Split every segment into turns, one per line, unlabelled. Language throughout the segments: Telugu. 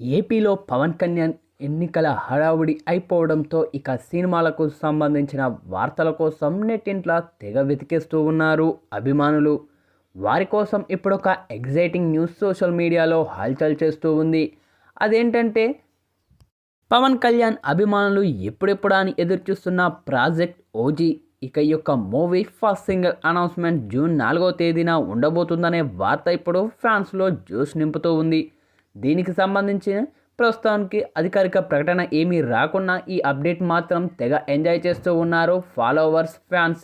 ఏపీలో పవన్ కళ్యాణ్ ఎన్నికల హడావుడి అయిపోవడంతో ఇక సినిమాలకు సంబంధించిన వార్తల కోసం నెట్టింట్ల తెగ వెతికేస్తూ ఉన్నారు అభిమానులు. వారి కోసం ఇప్పుడు ఒక ఎగ్జైటింగ్ న్యూస్ సోషల్ మీడియాలో హల్చల్ చేస్తూ ఉంది. అదేంటంటే పవన్ కళ్యాణ్ అభిమానులు ఎప్పుడెప్పుడా అని ఎదురుచూస్తున్న ప్రాజెక్ట్ ఓజీ ఇక ఈ యొక్క movie first single announcement June నాలుగో తేదీన ఉండబోతుందనే వార్త ఇప్పుడు ఫ్యాన్స్లో జోష్ నింపుతూ ఉంది. దీనికి సంబంధించిన ప్రస్తుతానికి అధికారిక ప్రకటన ఏమీ రాకున్నా ఈ అప్డేట్ మాత్రం తెగ ఎంజాయ్ చేస్తూ ఉన్నారు ఫాలోవర్స్ ఫ్యాన్స్.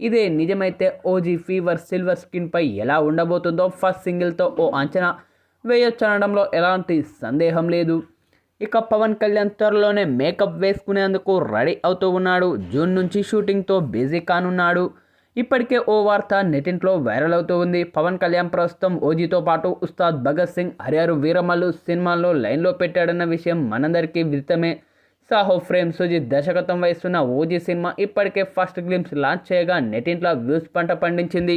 ఇదే నిజమైతే ఓజీ ఫీవర్ సిల్వర్ స్క్రీన్పై ఎలా ఉండబోతుందో ఫస్ట్ సింగిల్తో ఓ అంచనా వేయొచ్చనడంలో ఎలాంటి సందేహం లేదు. ఇక పవన్ కళ్యాణ్ త్వరలోనే మేకప్ వేసుకునేందుకు రెడీ అవుతూ ఉన్నాడు. జూన్ నుంచి షూటింగ్తో బిజీ కానున్నాడు. ఇప్పటికే ఓ వార్త నెటింట్లో వైరల్ అవుతూ ఉంది. పవన్ కళ్యాణ్ ప్రస్తుతం ఓజీతో పాటు ఉస్తాద్ భగత్ సింగ్ హరిహరు వీరమల్లు సినిమాల్లో లైన్లో పెట్టాడన్న విషయం మనందరికీ విదితమే. సాహో ఫ్రేమ్ సుజిత్ దర్శకత్వం వహిస్తున్న ఓజీ సినిమా ఇప్పటికే ఫస్ట్ గ్లిమ్స్ లాంచ్ చేయగా నెటింట్లో వ్యూస్ పంట పండించింది.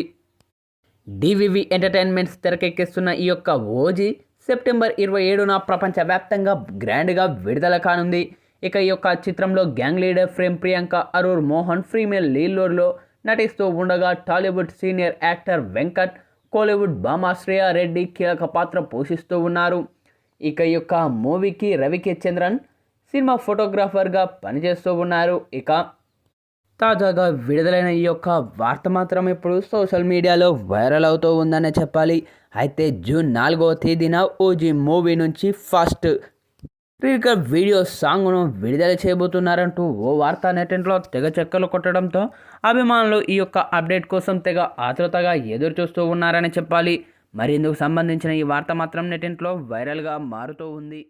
డివివి ఎంటర్టైన్మెంట్స్ తెరకెక్కిస్తున్న ఈ యొక్క ఓజీ సెప్టెంబర్ ఇరవై ఏడున ప్రపంచవ్యాప్తంగా గ్రాండ్గా విడుదల కానుంది. ఇక ఈ యొక్క చిత్రంలో gang leader fame Priyanka Arul Mohan female లీలోర్లో నటిస్తూ ఉండగా Tollywood senior actor Venkat Kollywood భామ రెడ్డి కీలక పాత్ర పోషిస్తూ ఉన్నారు. ఇక ఈ యొక్క మూవీకి రవికే చంద్రన్ సినిమా ఫోటోగ్రాఫర్గా పనిచేస్తూ ఉన్నారు. ఇక తాజాగా విడుదలైన ఈ యొక్క వార్త మాత్రం ఇప్పుడు సోషల్ మీడియాలో వైరల్ అవుతూ ఉందనే చెప్పాలి. అయితే జూన్ నాలుగవ తేదీన ఓజీ మూవీ నుంచి ఫస్ట్ స్పీకర్ వీడియో సాంగ్ను విడుదల చేయబోతున్నారంటూ ఓ వార్తా నెటింట్లో తెగ చెక్కలు కొట్టడంతో అభిమానులు ఈ యొక్క అప్డేట్ కోసం తెగ ఆతృతగా ఎదురు చూస్తూ ఉన్నారని చెప్పాలి. మరి ఇందుకు సంబంధించిన ఈ వార్త మాత్రం నెటింట్లో వైరల్గా మారుతూ ఉంది.